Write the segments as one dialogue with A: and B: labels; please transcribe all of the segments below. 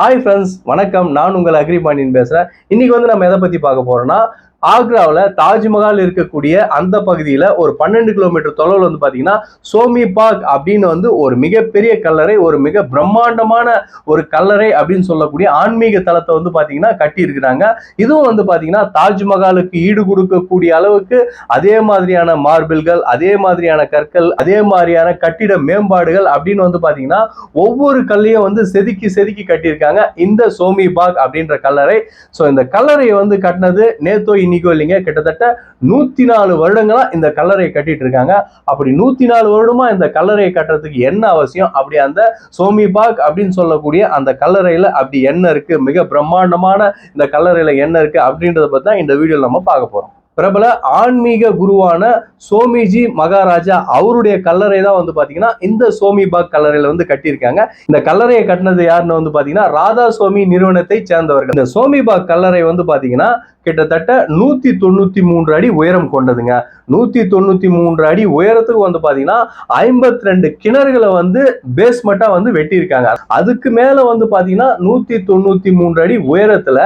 A: Hi friends வணக்கம். நான் உங்கள் அக்ரிபாண்டியன் பேசுகிறேன் இன்னைக்கு வந்து நம்ம எதை பற்றி பார்க்க போறோம்னா ஆக்ராவில் தாஜ்மஹால் இருக்கக்கூடிய அந்த பகுதியில் ஒரு பன்னெண்டு கிலோமீட்டர் தொலைவில் வந்து பார்த்தீங்கன்னா சோமி பார்க் அப்படின்னு வந்து ஒரு மிகப்பெரிய கல்லறை ஒரு மிக பிரம்மாண்டமான ஒரு கல்லறை அப்படின்னு சொல்லக்கூடிய ஆன்மீக தளத்தை வந்து பார்த்தீங்கன்னா கட்டியிருக்கிறாங்க. இதுவும் வந்து பார்த்தீங்கன்னா தாஜ்மஹாலுக்கு ஈடு கொடுக்கக்கூடிய அளவுக்கு அதே மாதிரியான மார்பிள்கள் அதே மாதிரியான கற்கள் அதே மாதிரியான கட்டிட மேம்பாடுகள் அப்படின்னு வந்து பார்த்தீங்கன்னா ஒவ்வொரு கல்லையும் வந்து செதுக்கி செதுக்கி கட்டியிருக்காங்க இந்த சோமி பாக் அப்படின்ற கல்லறை. ஸோ இந்த கல்லறையை வந்து கட்டினது நேத்தோ இன்னைக்கோ இல்லைங்க. கிட்டத்தட்ட நூத்தி நாலு வருடங்களா இந்த கல்லறையை கட்டிட்டு இருக்காங்க அப்படி நூத்தி நாலு வருடமா இந்த கல்லறையை கட்டுறதுக்கு என்ன அவசியம்? அப்படி அந்த சோமி பாக் அப்படின்னு சொல்லக்கூடிய அந்த கல்லறையில அப்படி என்ன இருக்கு? மிக பிரம்மாண்டமான இந்த கல்லறையில என்ன இருக்கு? அப்படின்றத பத்தி தான் இந்த வீடியோல நம்ம பார்க்க போறோம். பிரபல ஆன்மீக குருவான சோமிஜி மகாராஜா அவருடைய கல்லறை தான் வந்து பாத்தீங்கன்னா இந்த சோமிபாக் கல்லறையில வந்து கட்டியிருக்காங்க. இந்த கல்லறையை கட்டினது யாருன்னு வந்து பாத்தீங்கன்னா ராதா சுவாமி நிறுவனத்தை சேர்ந்தவர்கள். இந்த சோமிபாக் கல்லறை வந்து பாத்தீங்கன்னா கிட்டத்தட்ட நூத்தி தொண்ணூத்தி மூன்று அடி உயரம் கொண்டதுங்க. நூத்தி தொண்ணூத்தி மூன்று அடி உயரத்துக்கு வந்து பாத்தீங்கன்னா ஐம்பத்தி ரெண்டு கிணறுகளை வந்து பேஸ்மெண்டா வந்து வெட்டியிருக்காங்க. அதுக்கு மேல வந்து பாத்தீங்கன்னா நூத்தி தொண்ணூத்தி மூன்று அடி உயரத்துல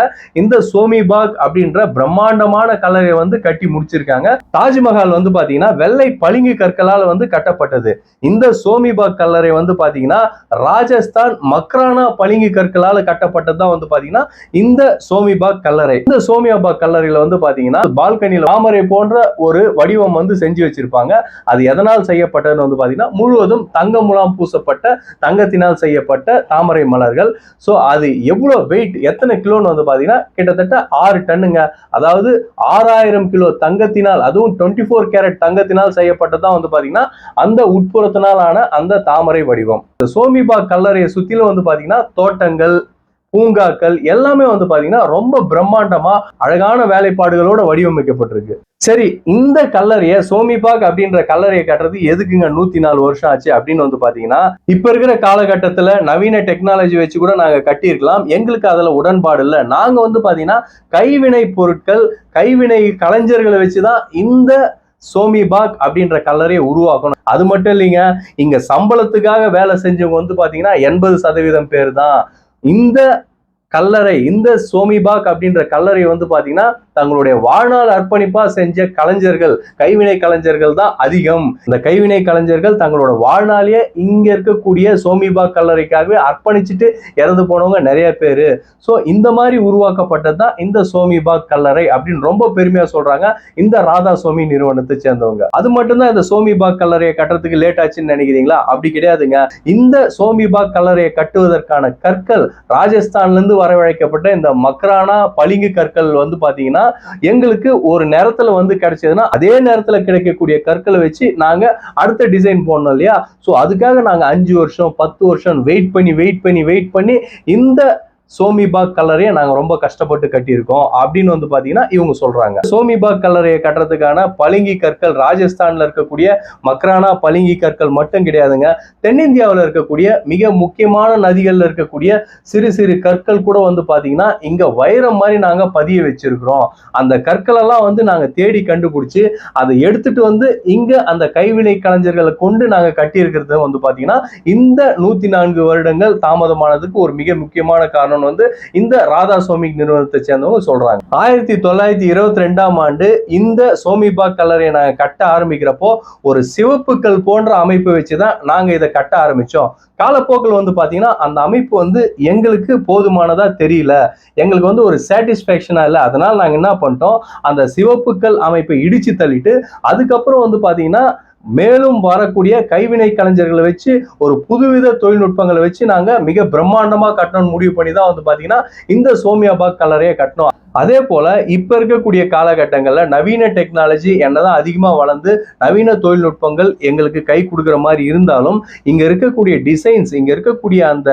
A: இந்த சோமிபாக் அப்படின்ற பிரம்மாண்டமான கல்லறை வந்து கட்டி முடிச்சிருக்காங்க. தாஜ்மஹால் வந்து பாத்தீங்கன்னா வெள்ளை பளிங்கு கற்களால் வந்து கட்டப்பட்டது. இந்த சோமிபாக் கல்லறை வந்து பாத்தீங்கன்னா ராஜஸ்தான் மக்ரானா பளிங்கு கற்களால் கட்டப்பட்டது தான் வந்து பாத்தீங்கன்னா இந்த சோமிபாக் கல்லறை இந்த சோமியாபாக் கல்லறையில வந்து பாத்தீங்கன்னா பால்கனியில் தாமரை போன்ற ஒரு வடிவம் வந்து செஞ்சு வச்சிருப்பாங்க. அது எதனால் செய்யப்பட்டதுன்னு வந்து பாத்தீங்கன்னா முழுவதும் தங்க முலாம் பூசப்பட்ட தங்கத்தினால் செய்யப்பட்ட தாமரை மலர்கள். ஸோ அது எவ்வளவு வெயிட் எத்தனை கிலோன்னு வந்து பாத்தீங்கன்னா கிட்டத்தட்ட ஆறு டன்னுங்க. அதாவது ஆறாயிரம் கிலோ தங்கத்தினால் அதுவும் டுவெண்ட்டி ஃபோர் கேரட் தங்கத்தினால் செய்யப்பட்டதான் வந்து பாத்தீங்கன்னா அந்த உட்புறத்தினாலான அந்த தாமரை வடிவம். இந்த சோமிபா கல்லறையை சுற்றிலும் வந்து பாத்தீங்கன்னா தோட்டங்கள் பூங்காக்கள் எல்லாமே வந்து பாத்தீங்கன்னா ரொம்ப பிரம்மாண்டமா அழகான வேலைப்பாடுகளோட வடிவமைக்கப்பட்டிருக்கு. சரி இந்த கல்லறைய சோமிபாக் அப்படின்ற கல்லறையை கட்டுறது எதுக்குங்க நூத்தி நாலு வருஷம் ஆச்சு அப்படின்னு வந்து பாத்தீங்கன்னா இப்ப இருக்கிற காலகட்டத்துல நவீன டெக்னாலஜி வச்சு கூட நாங்க கட்டியிருக்கலாம். எங்களுக்கு அதுல உடன்பாடு இல்லை. நாங்க வந்து பாத்தீங்கன்னா கைவினை பொருட்கள் கைவினை கலைஞர்களை வச்சுதான் இந்த சோமிபாக் அப்படின்ற கல்லறையை உருவாக்கணும். அது மட்டும் இல்லைங்க இங்க சம்பளத்துக்காக வேலை செஞ்சவங்க வந்து பாத்தீங்கன்னா எண்பது சதவீதம் பேர் தான். இந்த கல்லறை இந்த சோமிபாக் அப்படின்ற கல்லறை வந்து பாத்தீங்கன்னா தங்களுடைய வாழ்நாள் அர்ப்பணிப்பா செஞ்ச கலைஞர்கள் கைவினை கலைஞர்கள் தான் அதிகம். இந்த கைவினை கலைஞர்கள் தங்களோட வாழ்நாளையே இங்க இருக்கக்கூடிய சோமிபாக் கல்லறைக்காகவே அர்ப்பணிச்சுட்டு இறந்து போனவங்க நிறைய பேர். ஸோ இந்த மாதிரி உருவாக்கப்பட்டது தான் இந்த சோமிபாக் கல்லறை அப்படின்னு ரொம்ப பெருமையா சொல்றாங்க இந்த ராதா சோமி நிறுவனத்தை சேர்ந்தவங்க. அது மட்டும்தான் இந்த சோமிபாக் கல்லறையை கட்டுறதுக்கு லேட் ஆச்சுன்னு நினைக்கிறீங்களா? அப்படி கிடையாதுங்க. இந்த சோமிபாக் கல்லறையை கட்டுவதற்கான கற்கள் ராஜஸ்தான்ல இருந்து வரவழைக்கப்பட்ட இந்த மக்ரானா பளிங்கு கற்கள் வந்து பாத்தீங்கன்னா எங்களுக்கு ஒரு நேரத்துல வந்து கிடைச்சதுன்னா அதே நேரத்துல கிடைக்கக்கூடிய கற்களை வச்சு நாங்க அடுத்த டிசைன் போடணும் இல்லையா? ஸோ அதுக்காக நாங்க அஞ்சு வருஷம் பத்து வருஷம் வெயிட் பண்ணி வெயிட் பண்ணி வெயிட் பண்ணி இந்த சோமிபாக் கல்லறையை நாங்கள் ரொம்ப கஷ்டப்பட்டு கட்டியிருக்கோம் அப்படின்னு வந்து பார்த்தீங்கன்னா இவங்க சொல்கிறாங்க சோமிபாக் கல்லறையை கட்டுறதுக்கான பளிங்கி கற்கள் ராஜஸ்தானில் இருக்கக்கூடிய மக்ரானா பளிங்கி கற்கள் மட்டும் கிடையாதுங்க. தென்னிந்தியாவில் இருக்கக்கூடிய மிக முக்கியமான நதிகளில் இருக்கக்கூடிய சிறு சிறு கற்கள் கூட வந்து பார்த்தீங்கன்னா இங்கே வைரம் மாதிரி நாங்கள் பதிய வச்சிருக்கிறோம். அந்த கற்களெல்லாம் வந்து நாங்கள் தேடி கண்டுபிடிச்சி அதை எடுத்துட்டு வந்து இங்கே அந்த கைவினை கலைஞர்களை கொண்டு நாங்கள் கட்டியிருக்கிறது வந்து பார்த்தீங்கன்னா இந்த நூற்றி நான்கு வருடங்கள் தாமதமானதுக்கு ஒரு மிக முக்கியமான காரணம் வந்து இந்த ராதா சோமிக் நிறுவனத்தை சேர்ந்தவங்க சொல்றாங்க. ஆயிரத்தி தொள்ளாயிரத்தி இருபத்தி ரெண்டாம் ஆண்டு இந்த சோமிபாக் கல்லறையை நாங்கள் கட்ட ஆரம்பிக்கிறப்போ ஒரு சிவப்புக்கள் போன்ற போன்ற வச்சு வச்சுதான் நாங்க இதை கட்ட ஆரம்பிச்சோம். காலப்போக்கில் வந்து பார்த்தீங்கன்னா அந்த அமைப்பு வந்து எங்களுக்கு போதுமானதா தெரியல. எங்களுக்கு வந்து ஒரு சாட்டிஸ்ஃபேக்ஷனாக இல்லை. அதனால நாங்கள் என்ன பண்ணிட்டோம்? அந்த சிவப்புக்கள் அமைப்பை இடிச்சு தள்ளிட்டு அதுக்கப்புறம் வந்து பார்த்தீங்கன்னா மேலும் வரக்கூடிய கைவினை கலைஞர்களை வச்சு ஒரு புதுவித தொழில்நுட்பங்களை வச்சு நாங்க மிக பிரம்மாண்டமா கட்டணும்னு முடிவு பண்ணி தான் வந்து பாத்தீங்கன்னா இந்த சோமியாபாக் கலரையே கட்டணும் அதே போல இப்போ இருக்கக்கூடிய காலகட்டங்கள்ல நவீன டெக்னாலஜி என்னதான் அதிகமா வளர்ந்து நவீன தொழில்நுட்பங்கள் எங்களுக்கு கை கொடுக்குற மாதிரி இருந்தாலும் இங்க இருக்கக்கூடிய டிசைன்ஸ் இங்க இருக்கக்கூடிய அந்த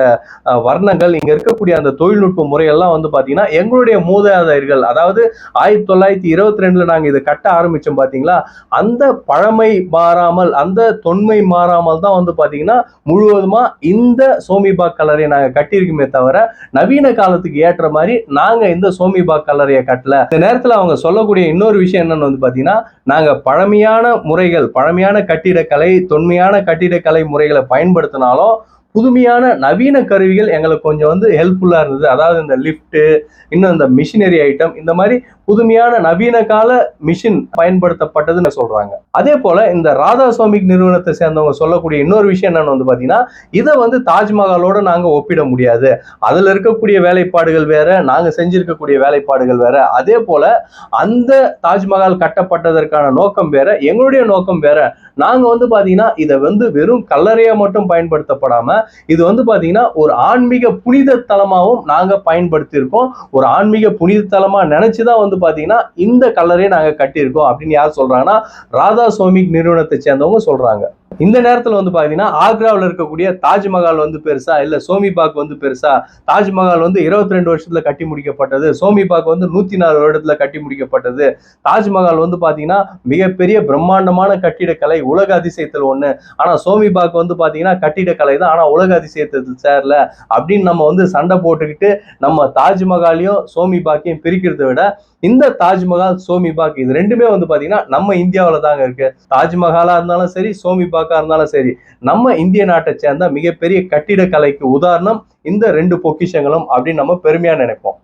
A: வர்ணங்கள் இங்க இருக்கக்கூடிய அந்த தொழில்நுட்ப முறையெல்லாம் வந்து பாத்தீங்கன்னா எங்களுடைய மூதாதையர்கள் அதாவது ஆயிரத்தி தொள்ளாயிரத்தி இருபத்தி ரெண்டுல நாங்க இதை கட்ட ஆரம்பிச்சோம் பாத்தீங்களா அந்த பழமை மாறாமல் அந்த தொன்மை மாறாமல் தான் வந்து பார்த்தீங்கன்னா முழுவதுமா இந்த சோமிபாக் கலரை நாங்கள் கட்டியிருக்குமே தவிர நவீன காலத்துக்கு ஏற்ற மாதிரி நாங்க இந்த சோமிபாக் கல்லறையை கட்டல. இந்த நேரத்தில் அவங்க சொல்லக்கூடிய இன்னொரு விஷயம் என்னன்னு வந்து பார்த்தீங்கன்னா நாங்கள் பழமையான முறைகள் பழமையான கட்டிடக்கலை தொன்மையான கட்டிடக்கலை முறைகளை பயன்படுத்தினாலும் புதுமையான நவீன கருவிகள் எங்களுக்கு கொஞ்சம் வந்து ஹெல்ப்ஃபுல்லாக இருந்தது. அதாவது இந்த லிஃப்ட்டு இன்னும் இந்த மிஷினரி ஐட்டம் இந்த மாதிரி புதுமையான நவீன கால மிஷின் பயன்படுத்தப்பட்டதுன்னு சொல்றாங்க. அதே போல இந்த ராதா சுவாமிக் நிறுவனத்தை சேர்ந்தவங்க சொல்லக்கூடிய இன்னொரு விஷயம் என்னன்னு வந்து பாத்தீங்கன்னா இதை வந்து தாஜ்மஹாலோட நாங்க ஒப்பிட முடியாது. அதுல இருக்கக்கூடிய வேலைப்பாடுகள் வேற நாங்க செஞ்சிருக்கக்கூடிய வேலைப்பாடுகள் வேற. அதே போல அந்த தாஜ்மஹால் கட்டப்பட்டதற்கான நோக்கம் வேற எங்களுடைய நோக்கம் வேற. நாங்க வந்து பாத்தீங்கன்னா இதை வந்து வெறும் கல்லறையா மட்டும் பயன்படுத்தப்படாம இது வந்து பாத்தீங்கன்னா ஒரு ஆன்மீக புனித தலமாகவும் நாங்க பயன்படுத்தி இருக்கோம் ஒரு ஆன்மீக புனித தலமா நினைச்சுதான் வந்து பாத்தீங்கன்னா இந்த கல்லறையை நாங்க கட்டியிருக்கோம் அப்படின்னு யார் சொல்றாங்கன்னா ராதா சோமிக் நிறுவனத்தை சேர்ந்தவங்க சொல்றாங்க. இந்த நேரத்துல வந்து பாத்தீங்கன்னா ஆக்ராவில் இருக்கக்கூடிய தாஜ்மஹால் வந்து பெருசா இல்ல சோமிபாக் வந்து பெருசா தாஜ்மஹால் வந்து இருபத்தி ரெண்டு வருஷத்துல கட்டி முடிக்கப்பட்டது சோமிபாக் வந்து நூத்தி நாலு வருடத்துல கட்டி முடிக்கப்பட்டது. தாஜ்மஹால் வந்து பாத்தீங்கன்னா மிகப்பெரிய பிரம்மாண்டமான கட்டிடக்கலை உலக அதிசயத்தில் ஒண்ணு. ஆனா சோமிபாக் வந்து பாத்தீங்கன்னா கட்டிடக்கலை தான். ஆனா உலக அதிசயத்தில் சேரல. அப்படின்னு நம்ம வந்து சண்டை போட்டுக்கிட்டு நம்ம தாஜ்மஹாலையும் சோமிபாக்கையும் பிரிக்கிறதை விட இந்த தாஜ்மஹால் சோமிபாக் இது ரெண்டுமே வந்து பாத்தீங்கன்னா நம்ம இந்தியாவில தாங்க இருக்கு. தாஜ்மஹாலா இருந்தாலும் சரி சோமிபாக்கா இருந்தாலும் சரி நம்ம இந்திய நாட்டை சேர்ந்த மிகப்பெரிய கட்டிடக்கலைக்கு உதாரணம் இந்த ரெண்டு பொக்கிஷங்களும் அப்படின்னு நம்ம பெருமையா நினைப்போம்.